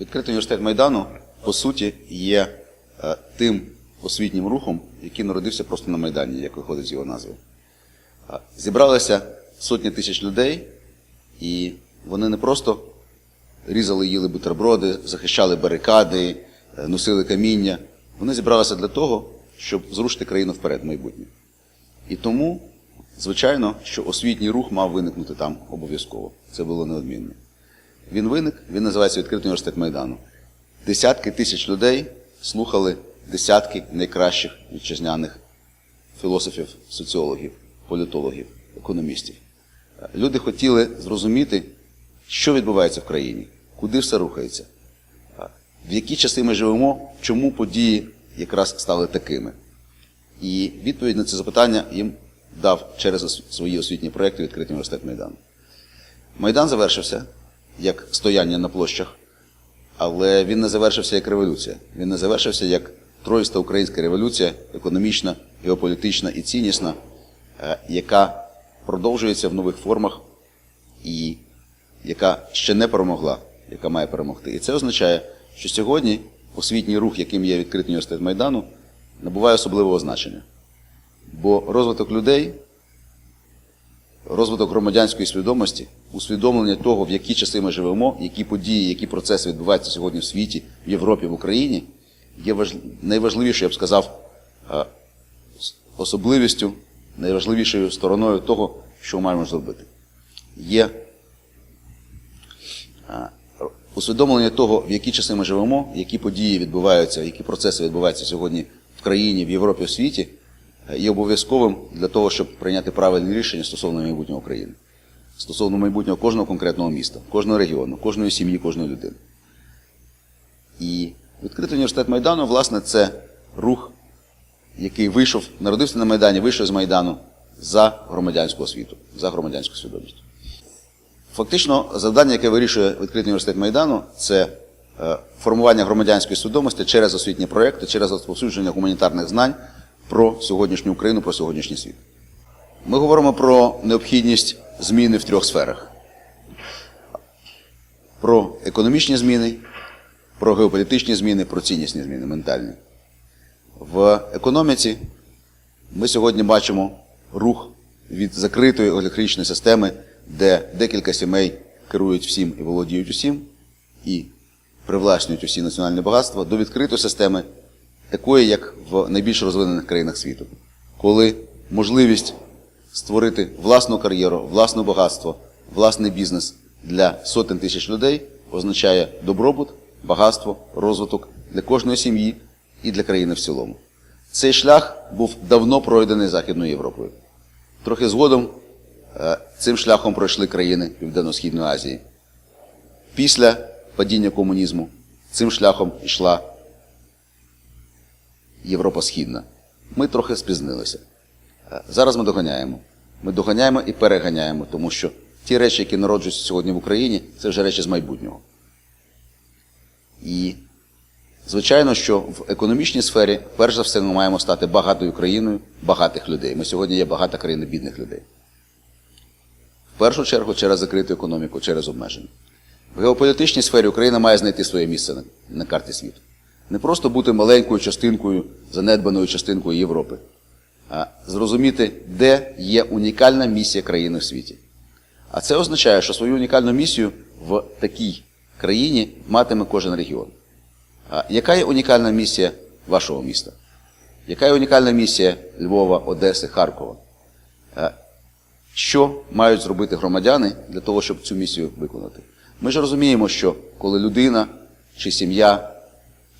Відкритий університет Майдану, по суті, є е, тим освітнім рухом, який народився просто на Майдані, як виходить з його назви. Е, Зібралися сотні тисяч людей, і вони не просто різали, їли бутерброди, захищали барикади, е, носили каміння. Вони зібралися для того, щоб зрушити країну вперед в майбутнє. І тому, звичайно, що освітній рух мав виникнути там обов'язково. Це було неодмінно. Він виник, він називається Відкритий університет Майдану. Десятки тисяч людей слухали десятки найкращих вітчизняних філософів, соціологів, політологів, економістів. Люди хотіли зрозуміти, що відбувається в країні, куди все рухається, в які часи ми живемо, чому події якраз стали такими. І відповідь на це запитання їм дав через свої освітні проекти Відкритий університет Майдану. Майдан завершився як стояння на площах, але він не завершився як революція. Він не завершився як троїста українська революція, економічна, геополітична і ціннісна, е, яка продовжується в нових формах і яка ще не перемогла, яка має перемогти. І це означає, що сьогодні освітній рух, яким є відкритий університет Майдану, набуває особливого значення. Бо розвиток людей розвиток громадянської свідомості, усвідомлення того, в які часи ми живемо, які події, які процеси відбуваються сьогодні в світі, в Європі, в Україні, є важ... найважливішою, я б сказав, особливістю, найважливішою стороною того, що маємо зробити. Є усвідомлення того, в які часи ми живемо, які події відбуваються, які процеси відбуваються сьогодні в країні, в Європі, в світі, є обов'язковим для того, щоб прийняти правильні рішення стосовно майбутнього України, стосовно майбутнього кожного конкретного міста, кожного регіону, кожної сім'ї, кожної людини. І відкритий університет Майдану, власне, це рух, який вийшов, народився на Майдані, вийшов з Майдану за громадянську освіту, за громадянську свідомість. Фактично, завдання, яке вирішує відкритий університет Майдану, це е, формування громадянської свідомості через освітні проекти, через розповсюдження гуманітарних знань про сьогоднішню Україну, про сьогоднішній світ. Ми говоримо про необхідність зміни в трьох сферах: про економічні зміни, про геополітичні зміни, про ціннісні зміни ментальні. В економіці ми сьогодні бачимо рух від закритої олігархічної системи, де декілька сімей керують всім і володіють усім, і привласнюють усі національні багатства, до відкритої системи, такої, як в найбільш розвинених країнах світу, коли можливість створити власну кар'єру, власне багатство, власний бізнес для сотень тисяч людей означає добробут, багатство, розвиток для кожної сім'ї і для країни в цілому. Цей шлях був давно пройдений Західною Європою. Трохи згодом е, цим шляхом пройшли країни Південно-Східної Азії. Після падіння комунізму цим шляхом йшла Європа Східна. Ми трохи спізнилися. Е, Зараз ми доганяємо. Ми доганяємо і переганяємо, тому що ті речі, які народжуються сьогодні в Україні, це вже речі з майбутнього. І звичайно, що в економічній сфері, перш за все, ми маємо стати багатою країною багатих людей. Ми сьогодні є багата країна бідних людей. В першу чергу через закриту економіку, через обмеження. В геополітичній сфері Україна має знайти своє місце на, на карті світу. Не просто бути маленькою частинкою, занедбаною частинкою Європи, а зрозуміти, де є унікальна місія країни в світі. А це означає, що свою унікальну місію в такій країні матиме кожен регіон. А яка є унікальна місія вашого міста? Яка є унікальна місія Львова, Одеси, Харкова? Що мають зробити громадяни для того, щоб цю місію виконати? Ми ж розуміємо, що коли людина, чи сім'я,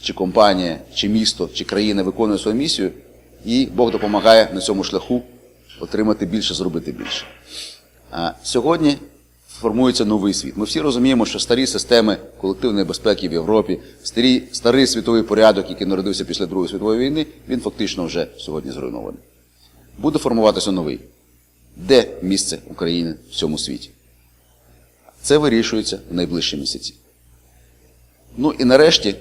чи компанія, чи місто, чи країна виконує свою місію, і Бог допомагає на цьому шляху отримати більше, зробити більше. А сьогодні формується новий світ. Ми всі розуміємо, що старі системи колективної безпеки в Європі, старі, старий світовий порядок, який народився після Другої світової війни, він фактично вже сьогодні зруйнований. Буде формуватися новий. Де місце України в цьому світі? Це вирішується в найближчі місяці. Ну і нарешті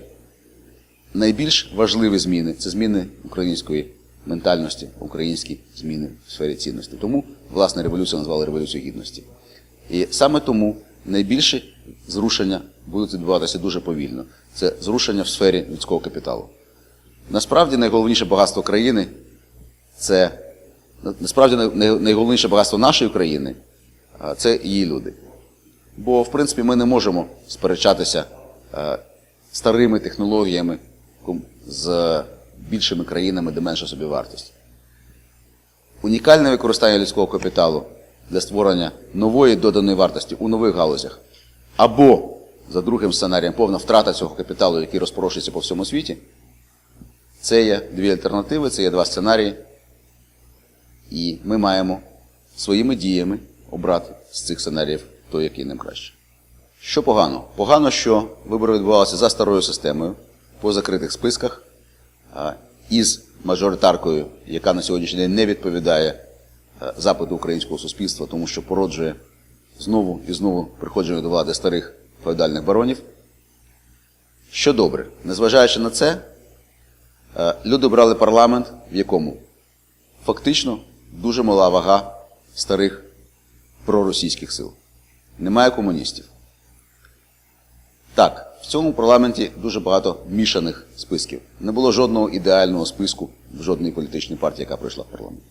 найбільш важливі зміни це зміни української ментальності, українські зміни в сфері цінності. Тому, власне, революцію назвали Революцією Гідності. І саме тому найбільші зрушення будуть відбуватися дуже повільно. Це зрушення в сфері людського капіталу. Насправді найголовніше багатство країни це насправді найголовніше багатство нашої країни це її люди. Бо, в принципі, ми не можемо сперечатися старими технологіями ком- з більшими країнами, де менша собівартість. Унікальне використання людського капіталу для створення нової доданої вартості у нових галузях. Або, за другим сценарієм, повна втрата цього капіталу, який розпорошується по всьому світі. Це є дві альтернативи, це є два сценарії. І ми маємо своїми діями обрати з цих сценаріїв той, який нам краще. Що погано? Погано, що вибори відбувалися за старою системою, по закритих списках, із мажоритаркою, яка на сьогоднішній день не відповідає запиту українського суспільства, тому що породжує знову і знову приходження до влади старих феодальних баронів. Що добре, незважаючи на це, люди обрали парламент, в якому фактично дуже мала вага старих проросійських сил. Немає комуністів. Так, в цьому парламенті дуже багато мішаних списків. Не було жодного ідеального списку в жодній політичній партії, яка прийшла в парламент.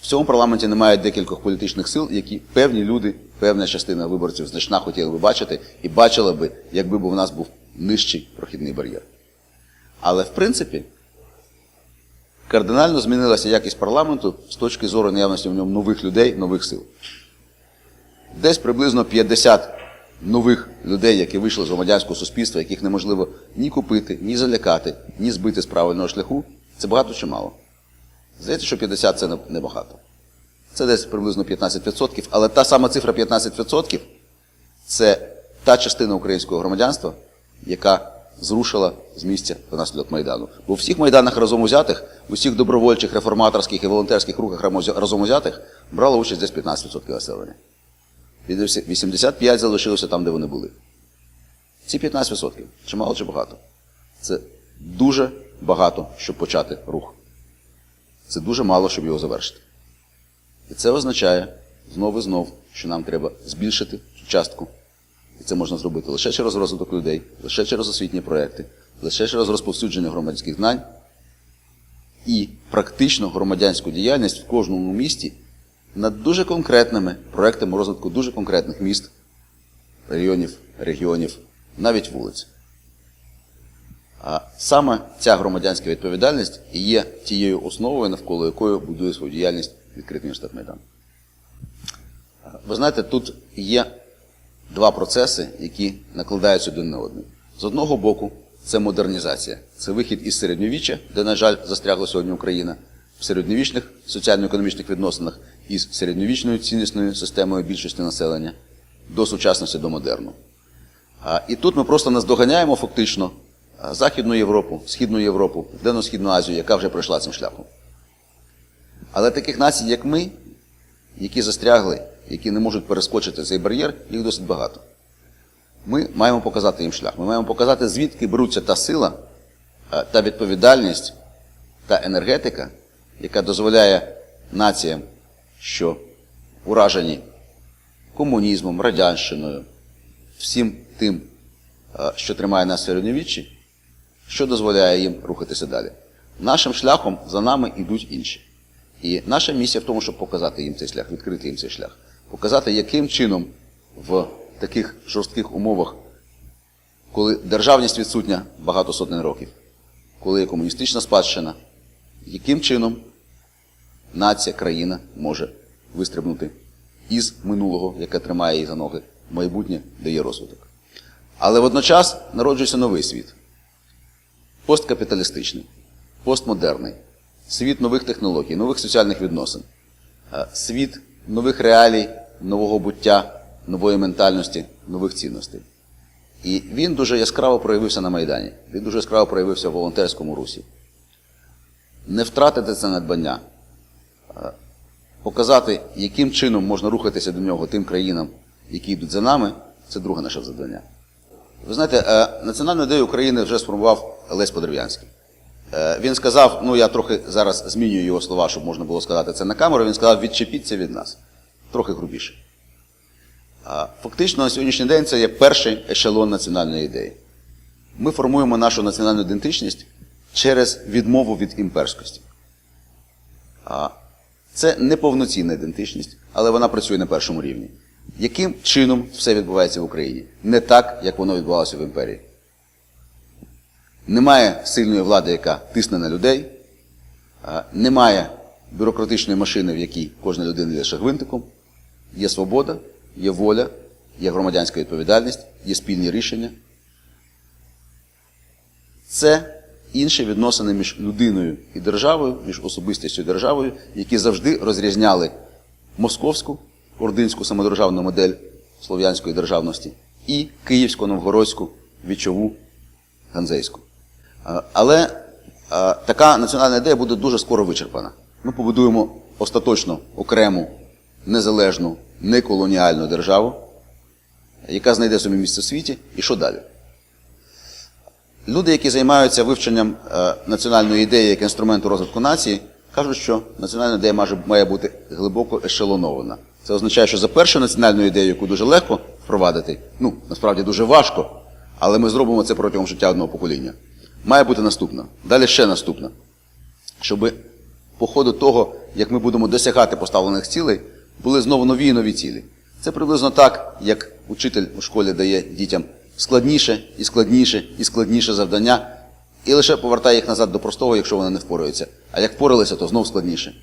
В цьому парламенті немає декількох політичних сил, які певні люди, певна частина виборців значна хотіли би бачити і бачила би, якби у нас був нижчий прохідний бар'єр. Але в принципі, кардинально змінилася якість парламенту з точки зору наявності в ньому нових людей, нових сил. Десь приблизно 50 нових людей, які вийшли з громадянського суспільства, яких неможливо ні купити, ні залякати, ні збити з правильного шляху, це багато чи мало. Здається, що 50 це небагато. Це десь приблизно 15%, але та сама цифра 15% це та частина українського громадянства, яка зрушила з місця внаслідок Майдану. Бо у всіх майданах разом узятих, у всіх добровольчих, реформаторських і волонтерських рухах разом- узятих брало участь десь 15% населення. Від 85 залишилося там, де вони були. Ці 15%, чи мало, чи багато. Це дуже багато, щоб почати рух. Це дуже мало, щоб його завершити. І це означає знову і знов, що нам треба збільшити цю частку. І це можна зробити лише через розвиток людей, лише через освітні проекти, лише через розповсюдження громадських знань і практично громадянську діяльність в кожному місті над дуже конкретними проектами розвитку дуже конкретних міст, районів, регіонів, навіть вулиць. А саме ця громадянська відповідальність є тією основою, навколо якої будує свою діяльність відкритий університет Майдан. Ви знаєте, тут є два процеси, які накладаються один на один. З одного боку, це модернізація, це вихід із середньовіччя, де, на жаль, застрягла сьогодні Україна, в середньовічних соціально-економічних відносинах із середньовічною ціннісною системою більшості населення до сучасності, до модерну. І тут ми просто наздоганяємо фактично Західну Європу, Східну Європу, Південно-Східну Азію, яка вже пройшла цим шляхом. Але таких націй, як ми, які застрягли, які не можуть перескочити цей бар'єр, їх досить багато. Ми маємо показати їм шлях. Ми маємо показати, звідки беруться та сила, та відповідальність, та енергетика, яка дозволяє націям, що уражені комунізмом, радянщиною, всім тим, е, що тримає нас середньовіччі, що дозволяє їм рухатися далі. Нашим шляхом за нами йдуть інші. І наша місія в тому, щоб показати їм цей шлях, відкрити їм цей шлях, показати, яким чином в таких жорстких умовах, коли державність відсутня багато сотень років, коли є комуністична спадщина, яким чином нація, країна може вистрибнути із минулого, яке тримає її за ноги, майбутнє, де є розвиток. Але водночас народжується новий світ посткапіталістичний, постмодерний, світ нових технологій, нових соціальних відносин, е, світ нових реалій, нового буття, нової ментальності, нових цінностей. І він дуже яскраво проявився на Майдані, він дуже яскраво проявився в волонтерському русі. Не втратити це надбання, показати, яким чином можна рухатися до нього тим країнам, які йдуть за нами, це друге наше завдання. Ви знаєте, е, національну ідею України вже сформував Лесь Подерев'янський. Е, Він сказав, ну я трохи зараз змінюю його слова, щоб можна було сказати це на камеру. Він сказав, відчепіться від нас. Трохи грубіше. Фактично на сьогоднішній день це є перший ешелон національної ідеї. Ми формуємо нашу національну ідентичність через відмову від імперськості. Це неповноцінна ідентичність, але вона працює на першому рівні. Яким чином все відбувається в Україні? Не так, як воно відбувалося в імперії. Немає сильної влади, яка тисне на людей, немає бюрократичної машини, в якій кожна людина є лише гвинтиком. Є свобода, є воля, є громадянська відповідальність, є спільні рішення. Це інші відносини між людиною і державою, між особистістю і державою, які завжди розрізняли московську, ординську самодержавну модель слов'янської державності і київську, новгородську, вічову, ганзейську. Але така національна ідея буде дуже скоро вичерпана. Ми побудуємо остаточно окрему, незалежну, неколоніальну державу, яка знайде собі місце в світі, і що далі? Люди, які займаються вивченням е, національної ідеї як інструменту розвитку нації, кажуть, що національна ідея має, має бути глибоко ешелонована. Це означає, що за першу національну ідею, яку дуже легко впровадити, ну насправді дуже важко, але ми зробимо це протягом життя одного покоління. Має бути наступна. Далі ще наступна. Щоб по ходу того, як ми будемо досягати поставлених цілей, були знову нові і нові цілі. Це приблизно так, як учитель у школі дає дітям складніше і складніше і складніше завдання, і лише повертає їх назад до простого, якщо вони не впораються. А як впоралися, то знов складніше.